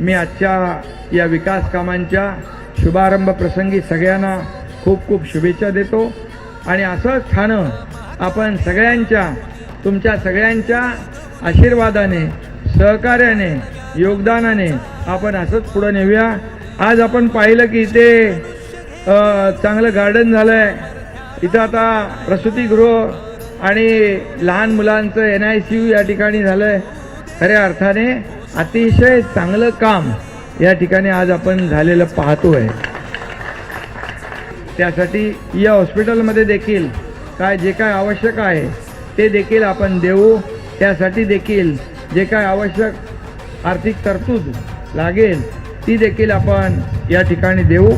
मी आजच्या या विकास कामांच्या शुभारंभ प्रसंगी सगळ्यांना खूप खूप शुभेच्छा देतो. आणि असंच ठाणं आपण सगळ्यांच्या तुमच्या सगळ्यांच्या आशीर्वादाने सहकार्याने योगदानाने आपण असंच पुढं नेऊया. आज आपण पाहिलं की इथे चांगलं गार्डन झालं आहे इथं आता प्रसूतीगृह आणि लहान मुलांचं एन आय सी यू या ठिकाणी झालं आहे खऱ्या अर्थाने अतिशय चांगलं काम या ठिकाणी आज आपण झालेलं पाहतोय. त्यासाठी या हॉस्पिटलमध्ये देखील काय जे काय आवश्यक आहे ते देखील आपण देऊ. त्यासाठी देखील जे काय आवश्यक आर्थिक तरतूद लागेल ती देखील आपण या ठिकाणी देऊ.